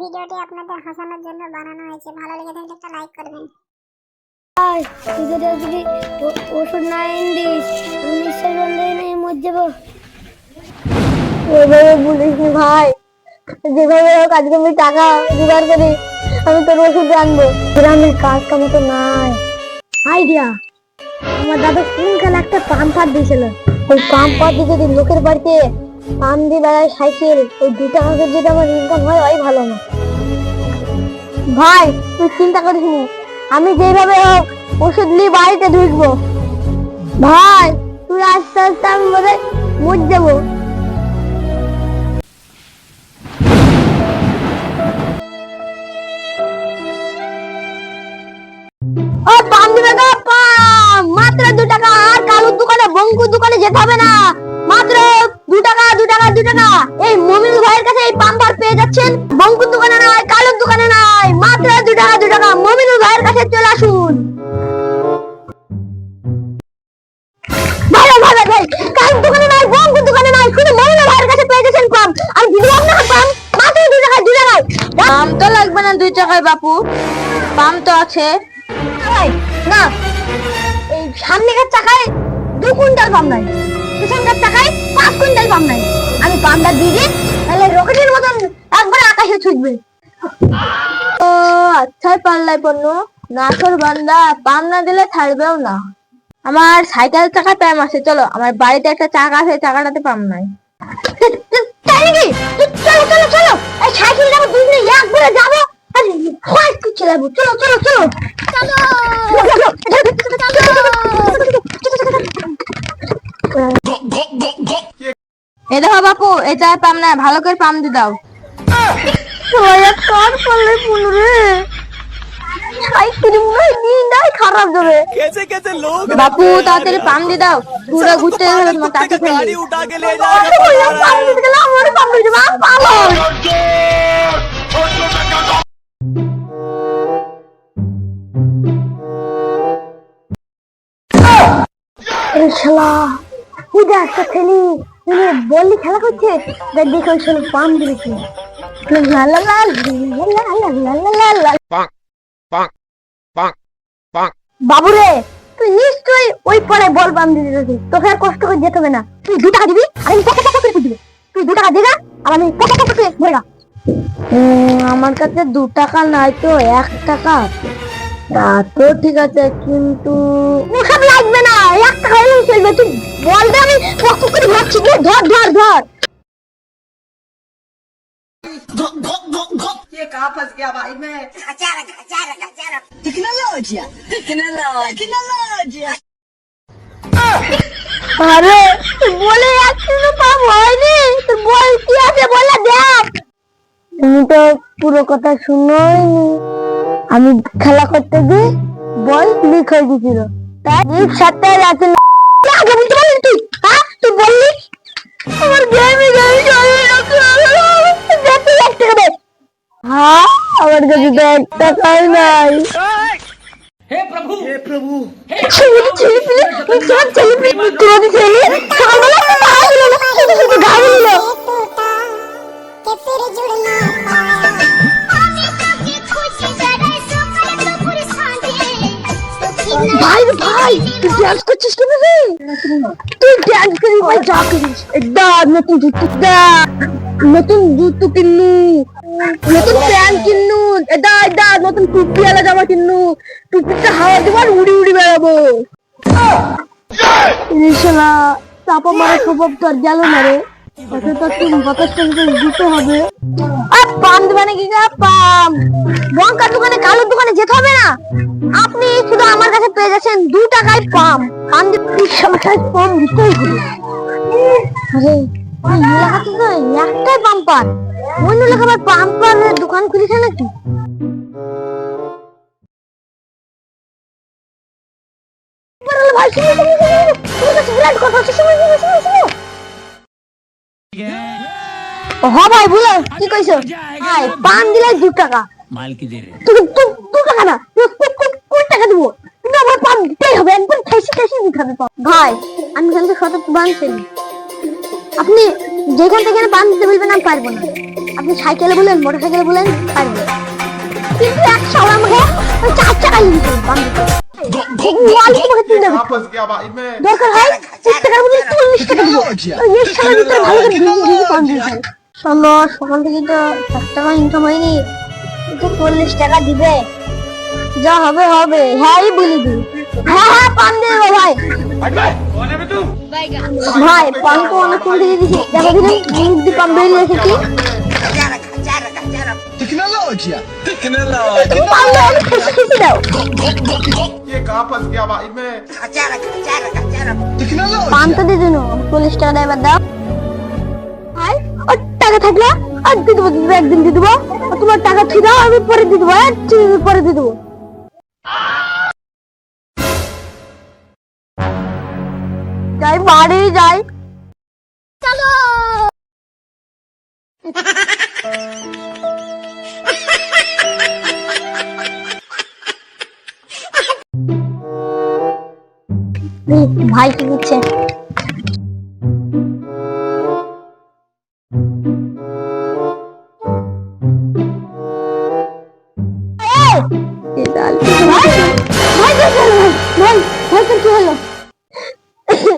ভিডিওটি আপনাদের হাসানোর জন্য বানানো হয়েছে। ভালো লেগে থাকলে একটা লাইক করবেন। তুই যদি যদি ওষুধ না এনে দিস বন্ধ নেই মরে যাব। এভাবে বলিস নি ভাই। যেভাবে হোক আজকে আমি টাকা জোগাড় করি আমি তোর ওষুধ আনব। গ্রামের কাজ কাম তো নাই। আইডিয়া। আমার দাদা কোনখানে একটা পাম্প পাত দিয়েছিল। ওই পাম্প পাত দিয়ে যদি লোকের বাড়িতে। দিয়ে বেড়ায় সাইকেল যদি আমার ইনকাম হয়, ওই ভালো না। ভাই, তুই চিন্তা করিস নি, আমি যেভাবে হোক ওষুধ নিয়ে বাড়িতে ঢুকবো। ভাই, তুই আস্তে আস্তে আমি ও পাম দিবে মাত্র দু টাকা আর কালুর দোকানে, বঙ্কুর দোকানে যেতে হবে লাগবে না দুই টাকায়, বাপু। পাম তো আছে। না, এই সামনেকার দু কুইন্টাল পাম নাই। পিছনকার পাঁচ কুইন্টাল পাম নাই। আমি পামটা দিয়ে দিই, তাহলে রকেটের মতন একবার আকাশে ছুটবে। ও আচ্ছাই পাল্লাই পণ্য। নাছর বান্দা, পাম না দিলে ছাড়বেও না। আমার সাইকেল চাকা প্যাম আছে, চলো, আমার বাড়িতে একটা চাকা আছে চাকাটাতে পাম নাই। চলো চলো চলো। যাব চলো চলো চলো এ দেখো বাপু এটা পাম না ভালো করে পাম দি দাও আইসক্রিম খারাপ বাপু তাড়াতাড়ি পাম দি দাও পুরো ঘুরতে পাম পাম আল্লাহ পূজা একটা ছেলে তুমি বললি খেলা করছে দেখ দেখে ওই ছেলে পান দিয়েছে বাবুরে তুই নিশ্চয়ই ওই পরে বল বাম দিতে তোকে আর কষ্ট করে যেতে হবে না তুই দু টাকা দিবি আর আমি পকা পকা করে দিবি তুই দু টাকা দিবি আর আমি পকা পকা করে ভরে আমার কাছে দু টাকা নাই তো এক টাকা আছে তা তো ঠিক আছে কিন্তু ওসব লাগবে না এক টাকা হলেও চলবে তুই বল দে আমি পক পক করে মারছি ধর ধর ধর ধর ये कहाँ फंस गया भाई मैं टेक्नोलॉजिया टेक्नोलॉजिया टेक्नोलॉजिया আরে তুই বলে যাচ্ছিস তো পাপ হয়নি তুই বল কি আছে বলে দেখ তুমি তো পুরো কথা শুনোই আমি খেলা করতে গিয়ে বল লিক হয়ে গেছিল তাই লিক সাথে আছে না আগে বলতে পারলি তুই হ্যাঁ তুই বললি আমার গেমে গেমে চলে যাচ্ছে এক টাকা দে হ্যাঁ আমার কাছে তো এক টাকাই নাই ছেলে ছেলে পেলে সব ছেলে পেলে মিত্রদি ছেলে সকালবেলা একটা পা শুধু শুধু ঘাম তুই ড্যান্স করি ভাই যা করিস। দা, নতুন জুতো নতুন জুতো কিনু, নতুন প্যান্ট কিনু। এদা এদা নতুন টুপি আলা জামা কিনু। টুপিটা হাওয়া দিবার উড়ি উড়ি বেড়াবো। ইনশাল্লাহ চাপা মারা তো গেল না রে। আর পাম লঙ্কার দোকানে, কালোর দোকানে যেতে হবে না? আপনি শুধু আমার কাছে পেয়ে যাচ্ছেন দু টাকায় পাম। দিতে পাম দিতেই হবে। একটাই পাম পান অন্য এলাকা আবার পাম পানের দোকান খুলেছে নাকি? ভাই শুনো শুনো হ ভাই কি কইছো? পান দিলে দু টাকা। মাল কি টাকা না। কোন টাকা দিব? না আমার পান দিতেই হবে একদম ঠাইসি ভাই আমি কালকে আপনি যেখান থেকে দিতে বলবেন আমি পারব না। আপনি সাইকেলে বলেন মোটর সাইকেল বলেন পারব কিন্তু এক সবাই আমাকে চার টাকা লিখতে বান দিতে। দরকার হয় টাকার মধ্যে চল্লিশ টাকা ভালো করে ভিজে ভিজে পান দিয়েছেন শোনো সকাল থেকে তো ষাট টাকা ইনকাম হয়নি তো চল্লিশ টাকা দিবে যা হবে হবে হ্যাঁ বলি দি হ্যাঁ হ্যাঁ পান দিয়ে দেবো ভাই ভাই পান তো অনেকক্ষণ থেকে দিছি দেখো দিন মুখ দিয়ে পান বেরিয়ে এসেছি Tecnologia. Tecnologia. পান দিয়ে অনেক খেসে খেসে দাও ये कहाँ फंस गया भाई मैं Tecnologia. পান তো দিয়ে দিন চল্লিশ টাকা দেয় টাকা থাকলে আর দিয়ে দেবো দিয়ে দেবো একদিন দিয়ে দেবো। আর তোমার টাকা ছিল আমি পরে দিয়ে দেবো হ্যাঁ ঠিক আছে, পরে দিয়ে দেবো। যাই বাড়ি যাই। চলো! ভাই কি দিচ্ছে ¿Qué tal? ¡Ay! ¡Ay, controlo! ¡Ay,